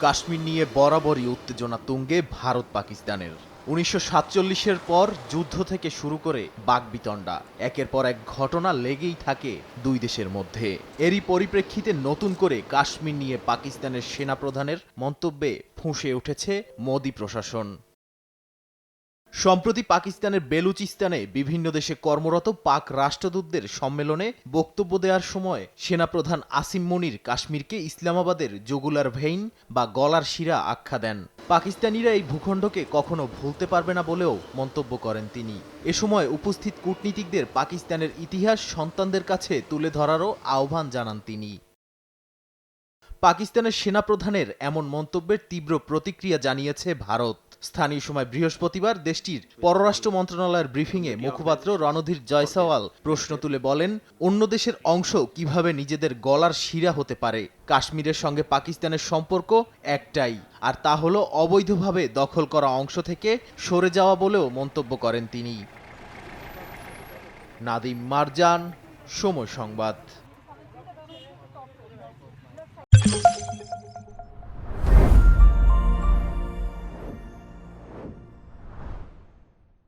কাশ্মীর নিয়ে বরাবরই উত্তেজনা তুঙ্গে ভারত পাকিস্তানের। উনিশশো সাতচল্লিশের পর যুদ্ধ থেকে শুরু করে বাগবিতণ্ডা। একের পর এক ঘটনা লেগেই থাকে দুই দেশের মধ্যে। এরই পরিপ্রেক্ষিতে নতুন করে কাশ্মীর নিয়ে পাকিস্তানের সেনাপ্রধানের মন্তব্যে ফুঁসে উঠেছে মোদী প্রশাসন। সম্প্রতি পাকিস্তানের বেলুচিস্তানে বিভিন্ন দেশে কর্মরত পাক রাষ্ট্রদূতদের সম্মেলনে বক্তব্য দেওয়ার সময় সেনাপ্রধান আসিম মনির কাশ্মীরকে ইসলামাবাদের জগুলার ভেইন বা গলার শিরা আখ্যা দেন। পাকিস্তানিরা এই ভূখণ্ডকে কখনো ভুলতে পারবে না বলেও মন্তব্য করেন তিনি। এ সময় উপস্থিত কূটনীতিকদের পাকিস্তানের ইতিহাস সন্তানদের কাছে তুলে ধরারও আহ্বান জানান তিনি। পাকিস্তানের সেনাপ্রধানের এমন মন্তব্যের তীব্র প্রতিক্রিয়া জানিয়েছে ভারত। স্থানীয় সময় বৃহস্পতিবার দেশটির পররাষ্ট্র মন্ত্রণালয়ের ব্রিফিংয়ে মুখপাত্র রণধীর জয়সওয়াল প্রশ্ন তুলে বলেন, অন্য দেশের অংশ কীভাবে নিজেদের গলার শিরা হতে পারে? কাশ্মীরের সঙ্গে পাকিস্তানের সম্পর্ক একটাই, আর তা হলো অবৈধভাবে দখল করা অংশ থেকে সরে যাওয়া বলেও মন্তব্য করেন তিনি। নাদিম মারজান, সময় সংবাদ।